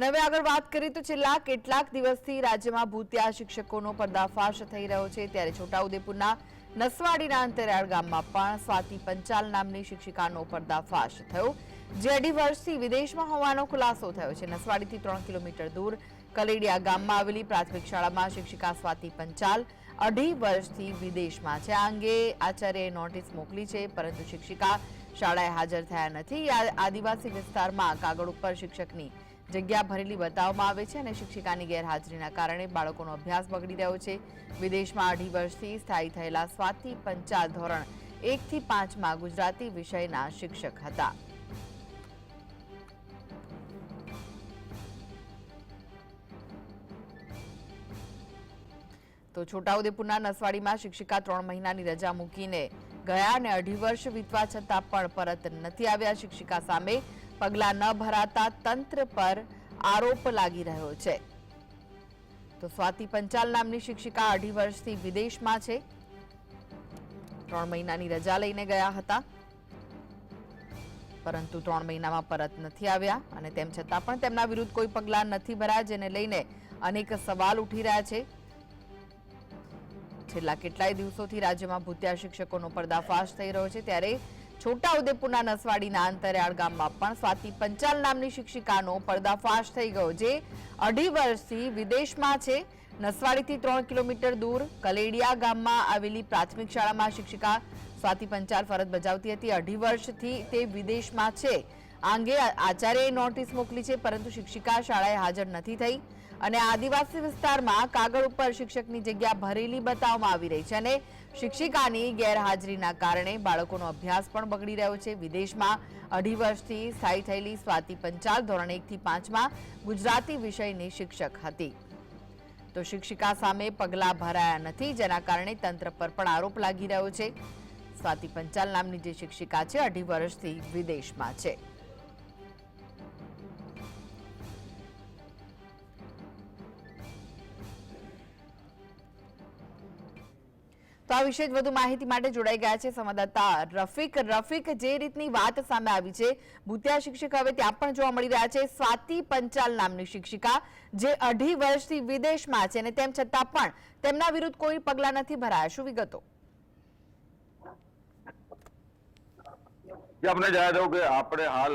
અને હવે આગળ વાત કરીએ તો છેલ્લા કેટલાક દિવસથી રાજ્યમાં ભૂતિયા શિક્ષકોનો પર્દાફાશ થઈ રહ્યો છે. ત્યારે છોટાઉદેપુરના નસવાડીના અંતરિયાળ ગામમાં પણ સ્વાતિ પંચાલ નામની શિક્ષિકાનો પર્દાફાશ થયો. જે અઢી વર્ષથી વિદેશમાં હોવાનો ખુલાસો થયો છે. નસવાડીથી ત્રણ કિલોમીટર દૂર કલેડિયા ગામમાં આવેલી પ્રાથમિક શાળામાં શિક્ષિકા સ્વાતિ પંચાલ અઢી વર્ષથી વિદેશમાં છે. આ અંગે આચાર્યએ નોટિસ મોકલી છે, પરંતુ શિક્ષિકા શાળાએ હાજર થયા નથી. આદિવાસી વિસ્તારમાં કાગળ ઉપર શિક્ષકની જગ્યા ભરેલી બતાવવામાં આવે છે અને શિક્ષિકાની ગેરહાજરીના કારણે બાળકોનો અભ્યાસ બગડી રહ્યો છે. વિદેશમાં અઢી વર્ષથી સ્થાયી થયેલા સ્વાતિ પંચાલ ધોરણ એકથી પાંચમાં ગુજરાતી વિષયના શિક્ષક હતા. તો છોટાઉદેપુરના નસવાડીમાં શિક્ષિકા ત્રણ મહિનાની રજા મૂકીને ગયા અને અઢી વર્ષ વીતવા છતાં પણ પરત નથી આવ્યા શિક્ષિકા સામે. પગલાં ન ભરાતા તંત્ર પર આરોપ લાગી રહ્યો છે. તો સ્વાતિ પંચાલ નામની શિક્ષિકા અઢી વર્ષથી વિદેશમાં છે. ત્રણ મહિનાની રજા લઈને ગયા હતા. પરંતુ ત્રણ મહિનામાં પરત નથી આવ્યા અને તેમ છતાં પણ તેમના વિરુદ્ધ કોઈ પગલાં નથી ભરાયા, જેને લઈને અનેક સવાલ ઉઠી રહ્યા છે. છેલ્લા કેટલાય દિવસોથી રાજ્યમાં ભૂતિયા શિક્ષકોનો પર્દાફાશ થઈ રહ્યો છે. ત્યારે છોટાઉદેપુરના નસવાડીના અંતરિયાળ ગામમાં પણ સ્વાતિ પંચાલ નામની શિક્ષિકાનો પર્દાફાશ થઈ ગયો, જે અઢી વર્ષથી વિદેશમાં છે. નસવાડીથી ત્રણ કિલોમીટર દૂર કલેડિયા ગામમાં આવેલી પ્રાથમિક શાળામાં શિક્ષિકા સ્વાતિ પંચાલ ફરજ બજાવતી હતી. અઢી વર્ષથી તે વિદેશમાં છે. આ અંગે આચાર્યએ નોટિસ મોકલી છે, પરંતુ શિક્ષિકા શાળાએ હાજર નથી થઈ અને આદિવાસી વિસ્તારમાં કાગળ ઉપર શિક્ષકની જગ્યા ભરેલી બતાવવામાં આવી રહી છે અને શિક્ષિકાની ગેરહાજરીના કારણે બાળકોનો અભ્યાસ પણ બગડી રહ્યો છે. વિદેશમાં અઢી વર્ષથી સ્થાયી થયેલી સ્વાતિ પંચાલ ધોરણ એકથી પાંચમાં ગુજરાતી વિષયની શિક્ષક હતી. તો શિક્ષિકા સામે પગલાં ભરાયા નથી, જેના કારણે તંત્ર પર પણ આરોપ લાગી રહ્યો છે. સ્વાતિ પંચાલ નામની જે શિક્ષિકા છે, અઢી વર્ષથી વિદેશમાં છે. તો આ વિશે વધુ માહિતી માટે જોડાઈ ગયા છે સંવાદદાતા રફીક. રફીક, જે રીતની વાત સામે આવી છે, ભૂતિયા શિક્ષક હવે ત્યાં પણ જોવા મળી રહ્યા છે. સ્વાતિ પંચાલ નામની શિક્ષિકા, જે અઢી વર્ષથી વિદેશમાં છે અને તેમ છતાં પણ તેમના વિરુદ્ધ કોઈ પગલાં નથી ભરાયા. શું વિગતો? આપણે જણાવી દઉં કે આપણે હાલ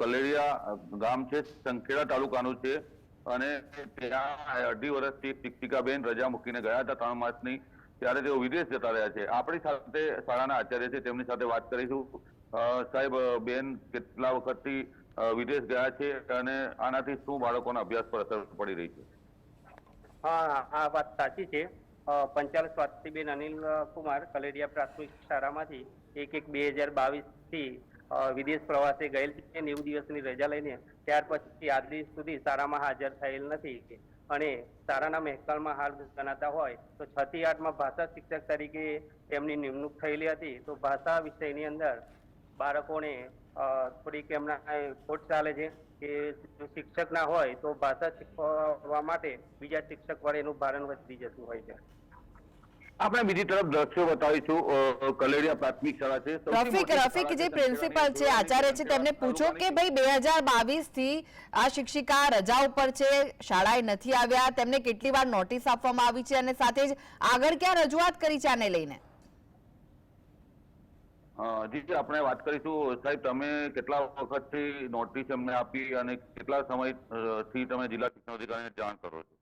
કલેરિયા ગામ છે, સંખેડા તાલુકાનું છે અને ત્યાં અઢી વર્ષથી શિક્ષિકાબેન રજા મૂકીને ગયા હતા ત્રણ માસની. ત્યારે તેઓ વિદેશ જતા રહ્યા છે. આપણી સાથે શાળાના આચાર્ય છે, તેમની સાથે વાત કરીશું. સાહેબ બેન, કેટલા વખતથી વિદેશ ગયા છે અને આનાથી શું બાળકોના અભ્યાસ પર અસર પડી રહી છે? હા, આ વાત સાચી છે. પંચાલ સ્વાતિબેન અનિલ કુમાર કલેરિયા પ્રાથમિક શાળામાંથી એક એક બે હજાર બાવીસથી વિદેશ પ્રવાસે ગયેલ છે. નેવું દિવસની રજા લઈને ત્યાર પછી આજ સુધી શાળામાં હાજર થયેલ નથી. અને સારાના મહેકાલમાં હાલ ગણાતા હોય, તો છ આઠમાં ભાષા શિક્ષક તરીકે એમની નિમણૂક થયેલી હતી. તો ભાષા વિષયની અંદર બાળકોને થોડીક એમના ખોટ ચાલે છે કે શિક્ષક ના હોય, તો ભાષા શીખવા માટે બીજા શિક્ષક વડે એનું ભારણ વધી જતું હોય છે. આપણે બીજી તરફ દ્રશ્યો બતાવીશું કલેડિયા પ્રાથમિક શાળા છે. રફિક રફીક જે પ્રિન્સિપાલ છે આચાર્ય છે તેમને પૂછો કે ભાઈ બે હજાર બાવીસથી આ શિક્ષિકા રજા ઉપર છે શાળાએ નથી આવ્યા તેમને કેટલી વાર નોટિસ આપવામાં આવી છે અને સાથે જ આગળ ક્યાં રજૂઆત કરી છે આને લઈને? જી આપણે વાત કરીશું સાહેબ તમે કેટલા વખતથી નોટિસ એમને આપી અને કેટલા સમયથી તમે જિલ્લા શિક્ષણ અધિકારીને જાણ કરો છો?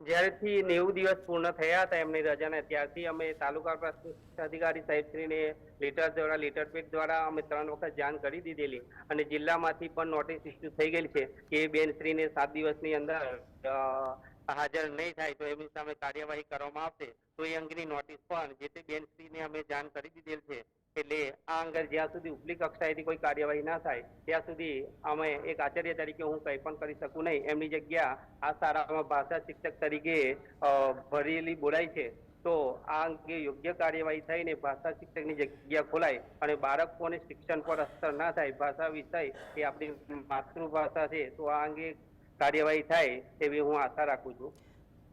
જ્યારેથી નેવું દિવસ પૂર્ણ થયા હતા એમની રજાને, ત્યારથી અમે તાલુકા પ્રાથમિક અધિકારી સાહેબશ્રીને લેટર દ્વારા લેટર પેડ દ્વારા અમે ત્રણ વખત જાણ કરી દીધેલી. અને જિલ્લામાંથી પણ નોટિસ ઇસ્યુ થઈ ગયેલી છે કે બેનશ્રીને સાત દિવસની અંદર હાજર નહીં થાય તો એમની સામે કાર્યવાહી કરવામાં આવશે. તો એ અંગેની નોટિસ પણ જે તે બેનશ્રીને અમે જાણ કરી દીધેલ છે. એટલે આ અંગે જ્યાં સુધી ઉપલી કક્ષાએથી કોઈ કાર્યવાહી ના થાય, ત્યાં સુધી અમે એક આચાર્ય તરીકે હું કંઈ પણ કરી શકું નહીં. એમની જગ્યા આ શાળામાં ભાષા શિક્ષક તરીકે ભરેલી બોલાય છે. તો આ અંગે યોગ્ય કાર્યવાહી થઈને ભાષા શિક્ષકની જગ્યા ખોલાય અને બાળકોને શિક્ષણ પર અસર ના થાય, ભાષા વિષય એ આપણી માતૃભાષા છે. તો આ અંગે કાર્યવાહી થાય તેવી હું આશા રાખું છું.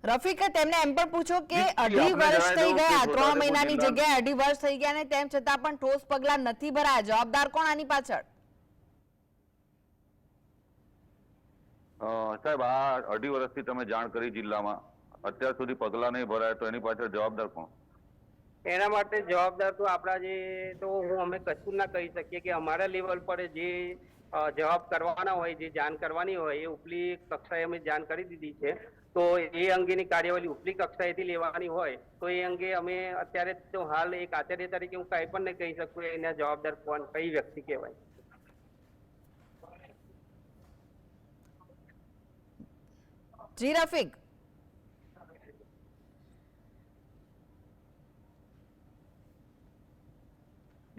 રફીકે તેમને એમ પણ પૂછો કે અઢી વર્ષ થઈ ગયા ત્રણ મહિનાની જગ્યાએ અઢી વર્ષ થઈ ગયા ને તેમ છતાં પણ ઠોસ પગલાં નથી ભરાયા. જવાબદાર કોણ આની પાછળ? સાહેબ આ અઢી વર્ષથી તમે જાણ કરી જિલ્લામાં અત્યાર સુધી પગલાં નહીં ભરાય તો એની પાછળ જવાબદાર કોણ? એના માટે જવાબદાર તો આપણા જે તો હું અમે કશું ના કહી શકીએ કે અમારા લેવલ પર જે જવાબ કરવાના હોય, જે જાણ કરવાની હોય, એ ઉપલી કક્ષાએ અમે જાણ કરી દીધી છે. તો એ અંગેની કાર્યવાહી ઉપલી કક્ષાએથી લેવાની હોય, તો એ અંગે અમે અત્યારે તો હાલ એક આચાર્ય તરીકે હું કાંઈ પણ નહીં કહી શકું, એના જવાબદાર કોણ, કઈ વ્યક્તિ કહેવાય. જી, રફીક.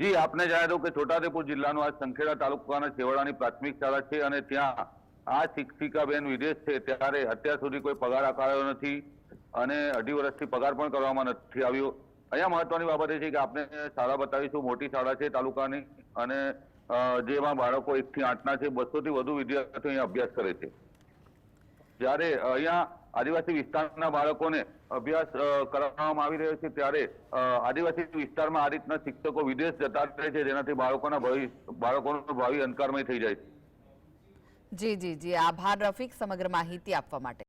જી, આપને જણાવી દઉં કે છોટાઉદેપુર જિલ્લાનું આ સંખેડા તાલુકાના છેવાડાની પ્રાથમિક શાળા છે અને ત્યાં આ શિક્ષિકાબેન વિદેશ છે. ત્યારે અત્યાર સુધી કોઈ પગાર આકારાયો નથી અને અઢી વર્ષથી પગાર પણ કરવામાં નથી આવ્યો. અહીંયા મહત્વની બાબત એ છે કે આપણે શાળા બતાવીશું. મોટી શાળા છે તાલુકાની અને જેમાં બાળકો એકથી આઠના છે. બસોથી વધુ વિદ્યાર્થીઓ અહીંયા અભ્યાસ કરે છે. જ્યારે અહીંયા આદિવાસી વિસ્તારના બાળકોને અભ્યાસ કરાવવામાં આવી રહ્યો છે ત્યારે આદિવાસી વિસ્તારમાં આ રીતના શિક્ષકો વિદેશ જતા રહે છે, જેનાથી બાળકોના ભવિ બાળકોનું ભાવિ અંધકારમય થઈ જાય છે. જી જી જી. આભાર રફીક, સમગ્ર માહિતી આપવા માટે.